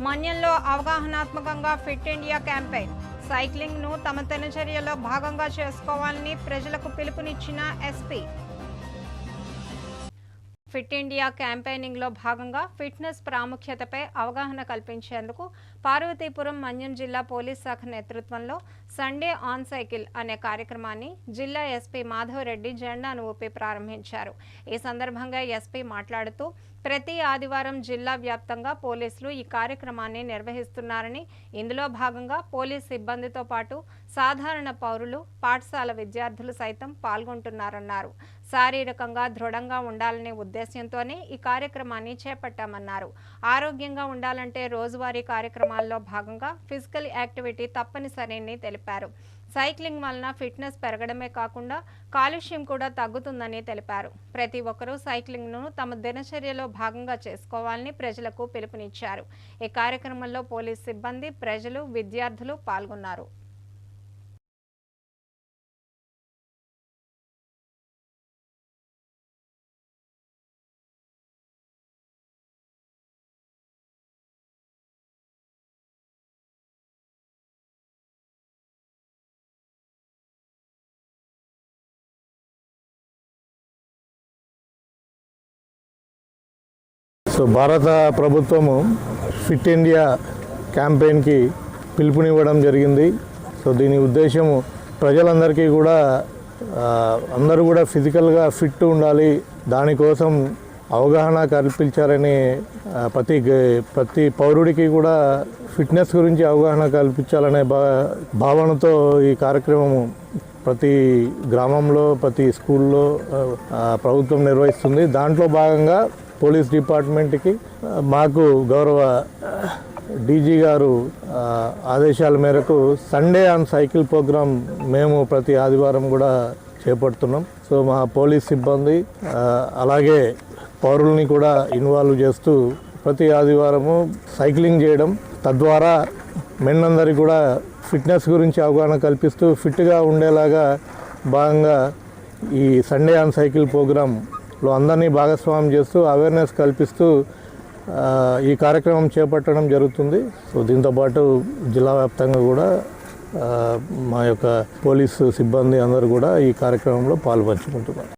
మన్యంలో అవగాహనాత్మకంగా fit India campaign. సైక్లింగ్ను తమ దినచర్యలో భాగంగా చేసుకోవాలని ప్రజలకు పిలుపునిచ్చిన ఎస్పీ ఫిట్ ఇండియా క్యాంపెయినింగ్లో భాగంగా ఫిట్నెస్ ప్రాముఖ్యతపై అవగాహన కల్పించేందుకు పార్వతీపురం మన్యం జిల్లా పోలీస్ శాఖ నేతృత్వంలో సండే ఆన్ సైకిల్ అనే కార్యక్రమాన్ని జిల్లా ఎస్పీ మాధవరెడ్డి జెండాను ఊపి ప్రారంభించారు. ఈ సందర్భంగా ఎస్పీ మాట్లాడుతూ ప్రతి ఆదివారం జిల్లా వ్యాప్తంగా పోలీసులు ఈ కార్యక్రమాన్ని నిర్వహిస్తున్నారని ఇందులో భాగంగా పోలీస్ సిబ్బందితో పాటు సాధారణ పౌరులు పాఠశాల విద్యార్థులు సైతం పాల్గొంటున్నారన్నారు. శారీరకంగా దృఢంగా ఉండాలనే ఉద్దేశం ఉద్దేశ్యంతోనే ఈ కార్యక్రమాన్ని చేపట్టామన్నారు. ఆరోగ్యంగా ఉండాలంటే రోజువారీ కార్యక్రమాల్లో భాగంగా ఫిజికల్ యాక్టివిటీ తప్పనిసరిని తెలిపారు. సైక్లింగ్ వలన ఫిట్నెస్ పెరగడమే కాకుండా కాలుష్యం కూడా తగ్గుతుందని తెలిపారు. ప్రతి ఒక్కరూ సైక్లింగ్ను తమ దినచర్యలో భాగంగా చేసుకోవాలని ప్రజలకు పిలుపునిచ్చారు. ఈ కార్యక్రమంలో పోలీస్ సిబ్బంది ప్రజలు విద్యార్థులు పాల్గొన్నారు. సో భారత ప్రభుత్వము ఫిట్ ఇండియా క్యాంపెయిన్కి పిలుపునివ్వడం జరిగింది. సో దీని ఉద్దేశము ప్రజలందరికీ కూడా అందరూ కూడా ఫిజికల్గా ఫిట్ ఉండాలి. దానికోసం అవగాహన కల్పించారని ప్రతి ప్రతి పౌరుడికి కూడా ఫిట్నెస్ గురించి అవగాహన కల్పించాలనే భా భావనతో ఈ కార్యక్రమము ప్రతి గ్రామంలో ప్రతి స్కూల్లో ప్రభుత్వం నిర్వహిస్తుంది. దాంట్లో భాగంగా పోలీస్ డిపార్ట్మెంట్కి మాకు గౌరవ డీజీ గారు ఆదేశాల మేరకు సండే ఆన్ సైకిల్ ప్రోగ్రాం మేము ప్రతి ఆదివారం కూడా చేపడుతున్నాం. సో మా పోలీస్ సిబ్బంది అలాగే పౌరుల్ని కూడా ఇన్వాల్వ్ చేస్తూ ప్రతి ఆదివారము సైక్లింగ్ చేయడం తద్వారా మెన్ కూడా ఫిట్నెస్ గురించి అవగాహన కల్పిస్తూ ఫిట్గా ఉండేలాగా భాగంగా ఈ సండే ఆన్ సైకిల్ ప్రోగ్రాం లో అందరినీ భాగస్వామ్యం చేస్తూ అవేర్నెస్ కల్పిస్తూ ఈ కార్యక్రమం చేపట్టడం జరుగుతుంది. సో దీంతోపాటు జిల్లా వ్యాప్తంగా కూడా మా యొక్క పోలీసు సిబ్బంది అందరూ కూడా ఈ కార్యక్రమంలో పాల్పంచుకుంటున్నారు.